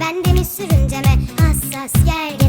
Ben mi mi sürünceme Hassas gergin